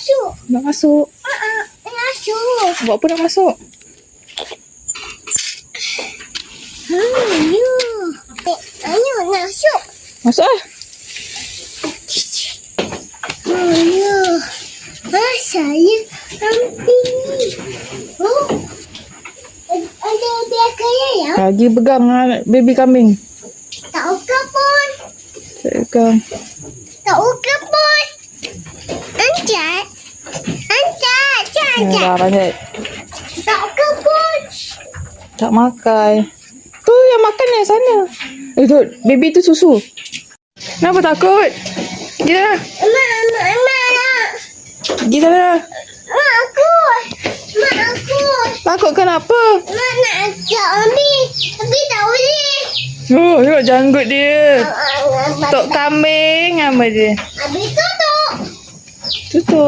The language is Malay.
masuk. Nak masuk. Ah, ah, masuk. Buat apa nak masuk? You. Eh, ayo masuk. Masuk lah. Oh, you. Ah, saya hampir. Oh. Ada dia kaya ya? Lagi pegang baby kambing. Tak oke pun. Saya pegang. Tak oke Ya, Ancat. dah banyak. Tak pun. Tak makan. Tu yang makan yang sana. Eh tu, baby tu susu. Kenapa takut? Pergi dah. Mak, mak, mak nak. Pergi dah. Mak aku. Mak aku. Takut kenapa? Mak nak ajak ambil. Tapi tak boleh. Oh, tengok janggut dia. Tok kambing apa dia? Habis tutup. что-то